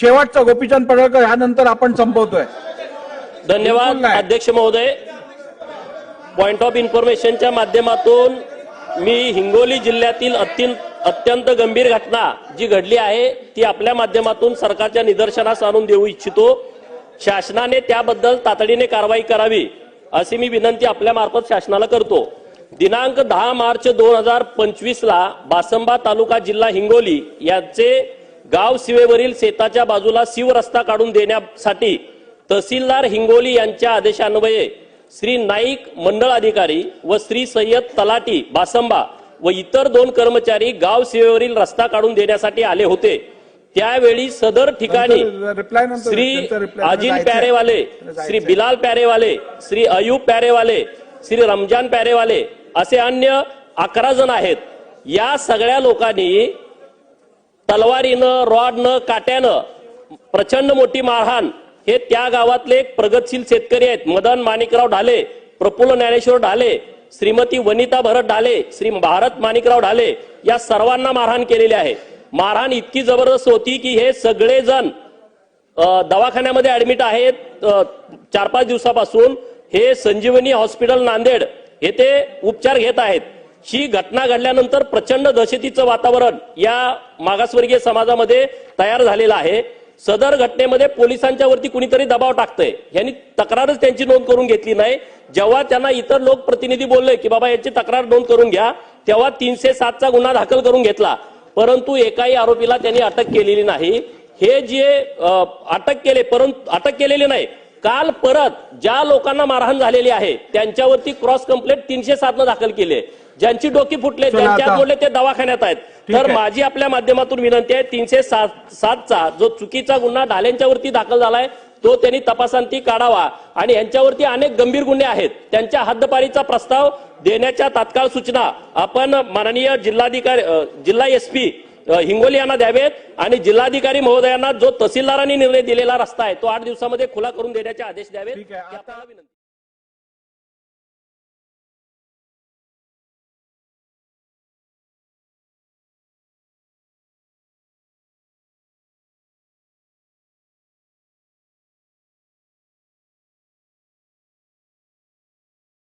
शेवटचा गोपीचंद पडळकर ह्यानंतर आपण संपवतोय. धन्यवाद. अध्यक्ष महोदय. पॉइंट ऑफ इन्फॉर्मेशनच्या माध्यमातून मी हिंगोली जिल्ह्यातील अत्यंत अत्यंत गंभीर घटना जी घडली आहे ती आपल्या माध्यमातून सरकारच्या निदर्शनास आणून देऊ इच्छितो. शासनाने त्याबद्दल तातडीने कारवाई करावी अशी मी विनंती आपल्या मार्फत शासनाला करतो. दिनांक दहा मार्च दोन हजार पंचवीस ला बासंबा तालुका जिल्हा हिंगोली यांचे गाव शिवेवरील शेताच्या बाजूला शिवरस्ता काढून देण्यासाठी तहसीलदार हिंगोली यांच्या आदेशान्वये श्री नाईक मंडळ अधिकारी व श्री सय्यद तलाटी बासंबा व इतर दोन कर्मचारी गाव सीमेवरील रस्ता काढून देण्यासाठी आले होते त्यावेळी सदर ठिकाणी श्री अजिन. प्यारेवाले. श्री बिलाल प्यारेवाले श्री अयूब प्यारेवाले श्री रमजान प्यारेवाले असे अन्य अकरा जण आहेत या सगळ्या लोकांनी तलवारीनं रॉडनं काट्यानं प्रचंड मोठी मारहाण हे त्या गावातले एक प्रगतशील शेतकरी आहेत. मदन माणिकराव ढाले प्रफुल्ल ज्ञानेश्वर ढाले श्रीमती वनिता भरत ढाले श्री भारत माणिकराव ढाले या सर्वांना मारहाण केलेली आहे. मारहाण इतकी जबरदस्त होती की हे सगळेजण दवाखान्यामध्ये ऍडमिट आहेत चार पाच दिवसापासून. हे संजीवनी हॉस्पिटल नांदेड येथे उपचार घेत आहेत. ही घटना घडल्यानंतर प्रचंड दहशतीचं वातावरण या मागासवर्गीय समाजामध्ये तयार झालेलं आहे. सदर घटनेमध्ये पोलिसांच्या वरती कुणीतरी दबाव टाकतंय. यांनी तक्रारच त्यांची नोंद करून घेतली नाही. जेव्हा त्यांना इतर लोकप्रतिनिधी बोलले की बाबा याची तक्रार नोंद करून घ्या तेव्हा तीनशे सातचा गुन्हा दाखल करून घेतला. परंतु एकाही आरोपीला त्यांनी अटक केलेली नाही. हे जे अटक केले परंतु अटक केलेले नाही. काल परत ज्या लोकांना मारहाण झालेली आहे त्यांच्यावरती क्रॉस कंप्लेंट तीनशे सातनं दाखल केली. आहे ज्यांची डोकी फुटले आता. बोलले ते दवाखान्यात आहेत. तर. माझी आपल्या माध्यमातून विनंती आहे तीनशे सात सातचा जो चुकीचा गुन्हा ढाल्यांच्या वरती दाखल झालाय तो त्यांनी तपासांती काढावा. आणि यांच्यावरती अनेक गंभीर गुन्हे आहेत. त्यांच्या हद्दपारीचा प्रस्ताव देण्याच्या तात्काळ सूचना आपण माननीय जिल्हाधिकारी जिल्हा एसपी हिंगोली यांना द्यावेत. आणि जिल्हाधिकारी महोदयांना जो तहसीलदारांनी निर्णय दिलेला रस्ता आहे तो आठ दिवसामध्ये खुला करून देण्याचे आदेश द्यावेत.